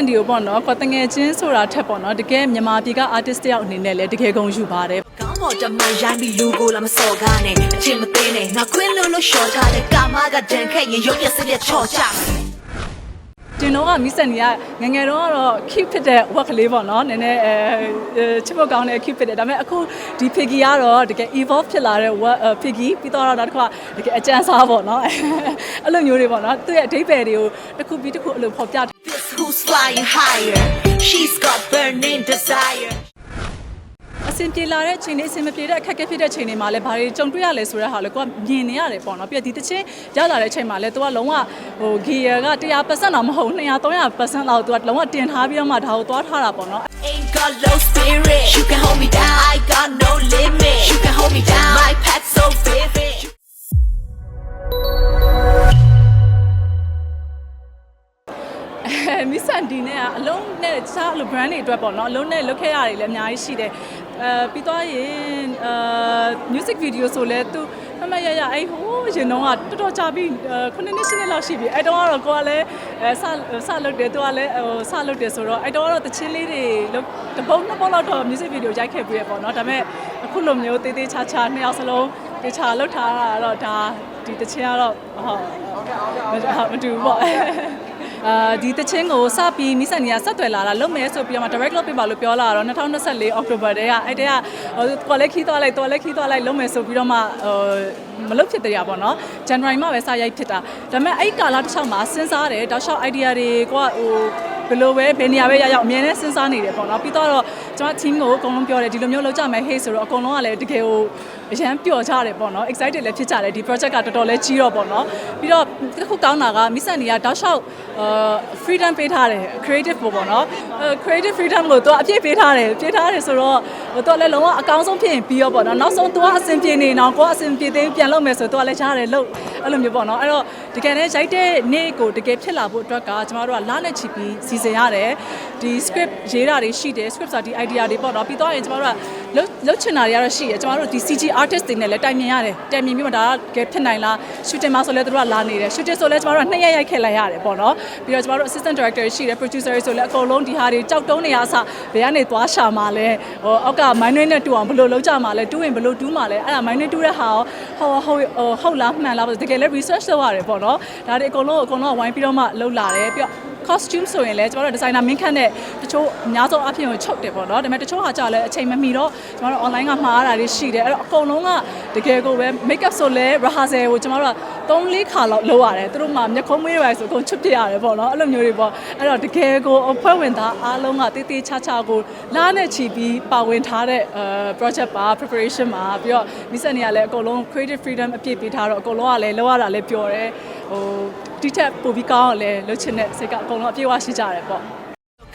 န်ဒီကိုပေါ့နော်ကိုတငယ်ချင်းဆိုတာထက်ပေါ့နော်တကယ်မြန်မာပြည်က artist တယောက်အနေနဲ့လည်းတကယ်ဂုဏ်ယူပါတယ်ကောင်းပေါ်တမန်ရိုင်းပြီးလူကိုလာမစော်ကားနဲ့အချင်းမသိနဲ့ငါခွင်းလို့လို့ရှော့ထားတဲ့ကာမကဒဏ်ခက်ရင်ရုပ်ပြက်စစ်လက်ချော့ချမယ်တင်တော့ကမိစန်ကြီးကငယ်ငယ်တော့ကတော့ keep ဖြစ်တဲ့ work ကလေးပေါ့နော်နည်းနည်းအဲချစ်ဖို့ကောင်းတဲ့ keep ဖြစ်တယ်ဒါပေမဲ့အခုဒီ piggy ကတော့တကယ် evolve ဖြစ်လာတဲ့ work piggy ပြီးတော့တော့တစ်ခါတကယ်အကျန်းစားပေါ့နော်အဲ့လိုမျိုးတွေပေါ့နော်သူ့ရဲ့အဓိပ္ပာယ်တွေကိုတစ်ခုပြီးတစ်ခုအဲ့လိုဖော်ပြ This who's flying higher She's got burning desire အဆင်ပြေလာတဲ့အချိန်တွေအဆင်မပြေတဲ့အခက်အခဲဖြစ်တဲ့အချိန်တွေမှာလည်းဘာတွေကြုံတွေ့ရလဲဆိုတဲ့ဟာလည်းကိုကမြင်နေရတယ်ပေါ့နော်ပြီးတော့ဒီတစ်ချင်းရလာတဲ့အချိန်မှာလည်း तू ကလုံးဝဟို gear က100%တော့မဟုတ်200 300%လောက် तू ကလုံးဝတင်ထားပြီးတော့မှဒါကိုသွားထားတာပေါ့နော် Ain't got low spirit You can hold me down I got no limit You can hold me down My path so vivid စ်ဆန်ဒီနဲ့ကအလုံးနဲ့တခြားအလို brand တွေအတွက်ပေါ့နော်အလုံးနဲ့လုတ်ခဲ့ရတယ်လည်းအများကြီးရှိတယ်အဲပြီးတော့ရင်အာ music video ဆိုလဲသူမမရရအဲ့ဟိုးရင်တော့ကတော်တော်ကြာပြီခုနှစ်နှစ်ရှစ်နှစ်လောက်ရှိပြီအဲ့တော့ကတော့ကိုကလည်းအဲစစလုတ်တယ်သူကလည်းဟိုစလုတ်တယ်ဆိုတော့အဲ့တော့ကတော့တချင်းလေးတွေလုတ်တပုံနှစ်ပုံလောက်တော့ music video ရိုက်ခဲ့ပြီးရပေါ့နော်ဒါပေမဲ့အခုလိုမျိုးတေးသေးချာချာနှစ်ယောက်စလုံးတေချာလုတ်ထားတာတော့ဒါဒီတချင်းကတော့ဟုတ်မတူဘူးပေါ့ အာဒီတချင်းကိုစပြီးမိဆန်ကြီးကဆက်သွယ်လာတာလုပ်မယ်ဆိုပြီးတော့မှ direct လုပ်ပြပါလို့ပြောလာတော့2024 October တည်းကအဲ့တည်းကဟိုကိုလည်းခီးသွားလိုက်တော်လည်းခီးသွားလိုက်လုပ်မယ်ဆိုပြီးတော့မှဟိုမလုပ်ဖြစ်တရားပေါ့နော် January မှာပဲစရိုက်ဖြစ်တာဒါပေမဲ့အဲ့ကာလတစ်ချောင်းမှာစဉ်းစားတယ်တောက်လျှောက် idea တွေကဟိုဘယ်လိုပဲဘယ်နေရာပဲရရောက်အမြဲတမ်းစဉ်းစားနေတယ်ပေါ့နော်ပြီးတော့ ကျွန်တော် team ကိုအကုန်လုံးပြောတယ်ဒီလိုမျိုးလုပ်ကြမယ်ဟေးဆိုတော့အကုန်လုံးကလည်းတကယ်ဟိုအရန်ပျော်ကြတယ်ပေါ့နော် excited လည်းဖြစ်ကြတယ်ဒီ project ကတော်တော်လေးကြီးတော့ပေါ့နော်ပြီးတော့တစ်ခုကောင်းတာကမိဆန်တွေကတောက်လျှောက်အာ freedom ပေးထားတယ် creative ပေါ့ပေါ့နော်အဲ creative freedom ကိုသူကအပြည့်ပေးထားတယ်ပေးထားတယ်ဆိုတော့ဟိုသူကလည်းလုံးဝအကောင်းဆုံးဖြစ်ရင်ပြီးရောပေါ့နော်နောက်ဆုံးသူကအဆင်ပြေနေတော့ကိုကအဆင်ပြေသေးပြန်လုပ်မယ်ဆိုသူကလည်းရတယ်လို့အဲ့လိုမျိုးပေါ့နော်အဲ့တော့တကယ်တည်းရိုက်တဲ့နေ့ကိုတကယ်ဖြစ်လာဖို့အတွက်ကကျမတို့ကလာနဲ့ချီပြီးစီစဉ်ရတယ်ဒီ script ရေးတာတွေရှိတယ် script ဆိုတာဒီ idea တွေပေါ့နော်ပြီးတော့ရင်ကျမတို့ကလုတ်လုတ်ချင်တာတွေကတော့ရှိရကျမတို့ဒီ CG artist တွေနဲ့လည်းတိုင်မြင်ရတယ်တိုင်မြင်ပြီးမှဒါကကဲဖြစ်နိုင်လား shooting မှာဆိုလဲသူတို့ကလာနေတယ် shooting ဆိုလဲကျမတို့ကနှစ်ရက်ရိုက်ခဲ့လိုက်ရတယ်ပေါ့နော်ပြီးတော့ကျမတို့ assistant director တွေရှိတယ် producer တွေဆိုလဲအကုန်လုံးဒီဟာတွေကြောက်တုံးနေရအစဘယ်ကနေသွားရှာမှာလဲဟိုအောက်က mind နဲ့တူအောင်ဘယ်လိုလုပ်ကြမှာလဲတူရင်ဘယ်လိုတူးမှာလဲအဲ့ဒါ mind နဲ့တူးတဲ့ဟာရောဟောဟုတ်ဟုတ်လားမှန်လားတကယ်လဲ research လုပ်ရတယ်ပေါ့နော်ဒါတွေအကုန်လုံးအကုန်လုံးဝိုင်းပြီးတော့မှလုပ်လာတယ်ပြီးတော့ costume ဆိုရင်လည်းကျမတို့ designer မင်းခန့်တဲ့တချို့အများဆုံးအဖြစ်ကိုချုပ်တယ်ပေါ့နော်ဒါပေမဲ့တချို့ဟာကြာလည်းအချိန်မမီတော့ကျမတို့ online ကမှားရတာတွေရှိတယ်အဲ့တော့အကုန်လုံးကတကယ်ကိုပဲ makeup ဆိုလဲ rehearsal ကိုကျမတို့က3-4ခါလောက်လုပ်ရတယ်သူတို့မှမျက်ခုံးမွေးတွေဆိုအကုန်ချွတ်ပြရတယ်ပေါ့နော်အဲ့လိုမျိုးတွေပေါ့အဲ့တော့တကယ်ကိုအဖွဲ့ဝင်သားအားလုံးကတေးသေးချာချာကိုလားနဲ့ချီပြီးပါဝင်ထားတဲ့အဲ project ပါ preparation ပါပြီးတော့မိစက်နေရလည်းအကုန်လုံး creative freedom အပြည့်ပေးထားတော့အကုန်လုံးကလည်းလောက်ရတာလည်းပျော်တယ် ဟိုဒီထက်ပိုပြီးကောင်းအောင်လည်းလုပ်ချင်တဲ့စိတ်ကအကုန်လုံးအပြည့်အဝရှိကြတယ်ပေါ့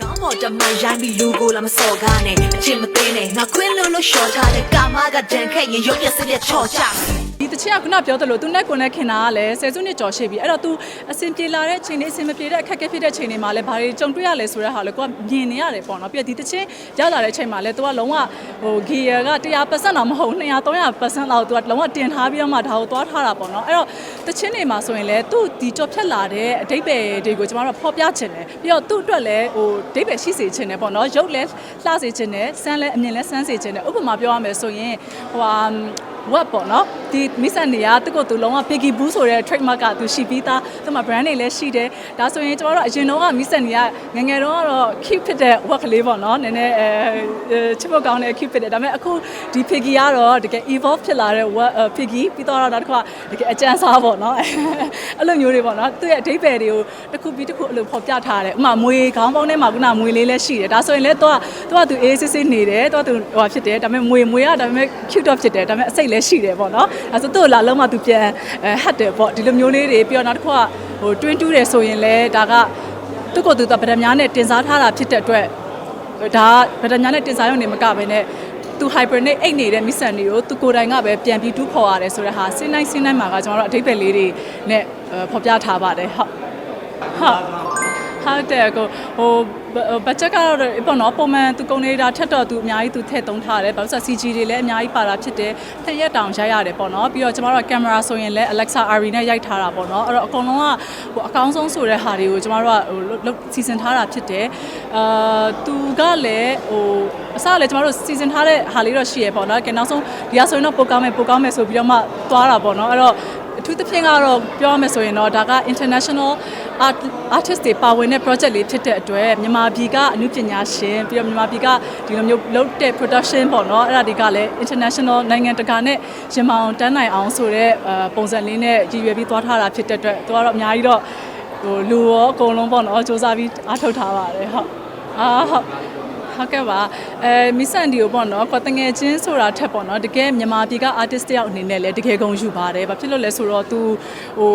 ကောင်းပေါ်တမန်ရိုင်းပြီးလူကိုလာမစော်ကားနဲ့အချင်းမသိနဲ့ငါခွင်းလို့လို့ရှော့ထားတဲ့ကာမကဒဏ်ခက်ရင်ရုပ်ပြက်စစ်လက်ချော့ချမယ် ဒီတချင်ကခုနပြောသလိုသူနဲ့ကိုနဲ့ခင်တာကလည်းဆယ်စုနှစ်ကျော်ရှိပြီအဲ့တော့ तू အဆင်ပြေလာတဲ့အချိန်တွေအဆင်မပြေတဲ့အခက်အခဲဖြစ်တဲ့အချိန်တွေမှာလည်းဘာတွေကြုံတွေ့ရလဲဆိုတဲ့ဟာလည်းကိုကမြင်နေရတယ်ပေါ့နော်ပြီးတော့ဒီတချင်ရလာတဲ့အချိန်မှာလည်း तू ကလုံးဝဟို gear က100%တော့မဟုတ်200 300%လောက် तू ကလုံးဝတင်ထားပြီးတော့မှဒါကိုသွားထားတာပေါ့နော်အဲ့တော့တချင်တွေမှာဆိုရင်လည်းသူ့ဒီကြော်ဖြတ်လာတဲ့အတိတ်ပဲတွေကိုကျွန်တော်တို့ဖော်ပြချင်တယ်ပြီးတော့သူ့အတွက်လည်းဟိုအတိတ်ပဲရှိစေချင်တယ်ပေါ့နော်ရုပ်လည်းလှစေချင်တယ်စမ်းလည်းအမြင်လည်းစမ်းစေချင်တယ်ဥပမာပြောရမယ်ဆိုရင်ဟိုဟာ web ပေါ့နော်ဒီမိဆန်နေရသူကသူလုံးဝ Piggy Boo ဆိုတဲ့ trademark ကသူရှိပြီးသားသူမှာ brand တွေလည်းရှိတယ်ဒါဆိုရင်ကျမတို့အရင်တော့ကမိဆန်နေရငယ်ငယ်တော့ကတော့ keep ဖြစ်တဲ့ work ကလေးပေါ့နော်နည်းနည်းအဲချစ်ဖို့ကောင်းတဲ့ keep ဖြစ်တယ်ဒါပေမဲ့အခုဒီ Piggy ကတော့တကယ် evolve ဖြစ်လာတဲ့ work Piggy ပြီးတော့နောက်တစ်ခါတကယ်အကျန်းစားပေါ့နော်အဲ့လိုမျိုးတွေပေါ့နော်သူ့ရဲ့အဓိပ္ပာယ်တွေကိုတစ်ခုပြီးတစ်ခုအဲ့လိုဖော်ပြထားတယ်ဥမာမွေခေါင်းပေါင်းထဲမှာခုနမွေလေးလည်းရှိတယ်ဒါဆိုရင်လည်းသူကသူကသူအေးစစ်စစ်နေတယ်သူကသူဟိုဖြစ်တယ်ဒါပေမဲ့မွေမွေကဒါပေမဲ့ cute တော့ဖြစ်တယ်ဒါပေမဲ့အစိတ်လည်းရှိတယ်ပေါ့နော်အဲဆိုသူ့ကိုလာလုံးမှသူပြန်ဟတ်တယ်ပေါ့ဒီလိုမျိုးလေးတွေပြီးတော့နောက်တစ်ခုကဟို twin 2တယ်ဆိုရင်လည်းဒါကသူ့ကိုယ်သူကဗဒများနဲ့တင်စားထားတာဖြစ်တဲ့အတွက်ဒါကဗဒများနဲ့တင်စားရုံနေမကဘဲနဲ့သူ hibernate အိတ်နေတဲ့ mission တွေကိုသူကိုယ်တိုင်ကပဲပြန်ပြီးတူးခေါ်ရတယ်ဆိုတဲ့ဟာစဉ်းတိုင်းစဉ်းတိုင်းမှာကကျွန်တော်တို့အထိပ္ပယ်လေးတွေနဲ့ဖော်ပြထားပါတယ်ဟုတ်ဟုတ် ဟဟုတ်တယ်ကိုဟိုဘတ်ဂျက်ကတော့ပေါ့နော်ပုံမှန်သူကုန်နေတာထက်တော့သူအများကြီးသူထည့်သုံးထားတယ်ဘာလို့ဆိုတော့ CG တွေလည်းအများကြီးပါတာဖြစ်တယ်ထက်ရက်တောင်ရိုက်ရတယ်ပေါ့နော်ပြီးတော့ကျမတို့ကကင်မရာဆိုရင်လည်း Alexa Ari နဲ့ရိုက်ထားတာပေါ့နော်အဲ့တော့အကုန်လုံးကဟိုအကောင်းဆုံးဆိုတဲ့ဟာတွေကိုကျမတို့ကဟိုလုပ်စီစဉ်ထားတာဖြစ်တယ်အာသူကလည်းဟိုအစလည်းကျမတို့စီစဉ်ထားတဲ့ဟာလေးတော့ရှိရပေါ့နော်ကဲနောက်ဆုံးဒီကဆိုရင်တော့ပိုကောင်းမယ်ပိုကောင်းမယ်ဆိုပြီးတော့မှသွားတာပေါ့နော်အဲ့တော့အ ထူးသဖြင့်ကတော့ပြောရမယ်ဆိုရင်တော့ဒါက international art artist တွေပါဝင်တဲ့ project လေးဖြစ်တဲ့အတွက်မြန်မာပြည်ကအမှုပညာရှင်ပြီးတော့မြန်မာပြည်ကဒီလိုမျိုးလုပ်တဲ့ production ပေါ့နော်အဲ့ဒါတွေကလည်း international နိုင်ငံတကာနဲ့ရင်မအောင်တန်းနိုင်အောင်ဆိုတော့ပုံစံလေးနဲ့ရည်ရွယ်ပြီးသွားထားတာဖြစ်တဲ့အတွက်သူကတော့အများကြီးတော့ဟိုလူရောအကုန်လုံးပေါ့နော်စူးစမ်းပြီးအားထုတ်ထားပါတယ်ဟုတ်အာဟုတ် ဟုတ်ကဲ့ပါအဲမီဆန်ဒီကိုပေါ့နော်ကိုတငယ်ချင်းဆိုတာထက်ပေါ့နော်တကယ်မြန်မာပြည်က artist တယောက်အနေနဲ့လည်းတကယ်ကုန်ယူပါတယ်ဘာဖြစ်လို့လဲဆိုတော့ तू ဟို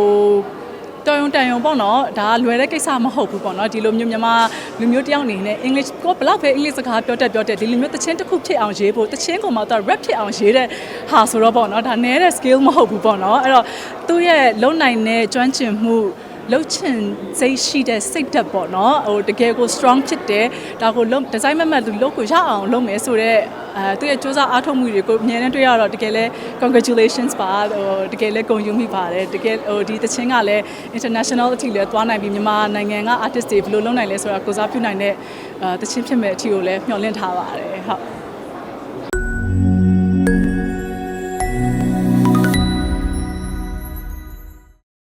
တော်ရုံတန်ရုံပေါ့နော်ဒါကလွယ်တဲ့ကိစ္စမဟုတ်ဘူးပေါ့နော်ဒီလိုမျိုးမြန်မာလူမျိုးတယောက်အနေနဲ့ English ကိုဘလောက်ပဲ English စကားပြောတတ်ပြောတတ်ဒီလိုမျိုးတချင်းတစ်ခုဖြစ်အောင်ရေးဖို့တချင်းကောင်မှတော့ rap ဖြစ်အောင်ရေးတဲ့ဟာဆိုတော့ပေါ့နော်ဒါနည်းတဲ့ skill မဟုတ်ဘူးပေါ့နော်အဲ့တော့သူ့ရဲ့လုံနိုင်တဲ့ကျွမ်းကျင်မှု လှုပ်ချင်စိတ်ရှိတဲ့စိတ်ဓာတ်ပေါ့နော်ဟိုတကယ်ကို strong ဖြစ်တယ်ဒါကိုလုံး design မမတ်သူလုပ်ကိုရအောင်လုပ်မယ်ဆိုတော့အဲသူရဲ့စူးစမ်းအားထုတ်မှုတွေကိုအများနဲ့တွေ့ရတော့တကယ်လဲ congratulations ပါဟိုတကယ်လဲဂုဏ်ယူမိပါတယ်တကယ်ဟိုဒီတချင်းကလည်း international အထိလဲသွားနိုင်ပြီးမြန်မာနိုင်ငံက artist တွေဘယ်လိုလုပ်နိုင်လဲဆိုတာကိုစားပြုနိုင်တဲ့အဲတချင်းဖြစ်မဲ့အထီကိုလည်းမျှော်လင့်ထားပါတယ်ဟုတ်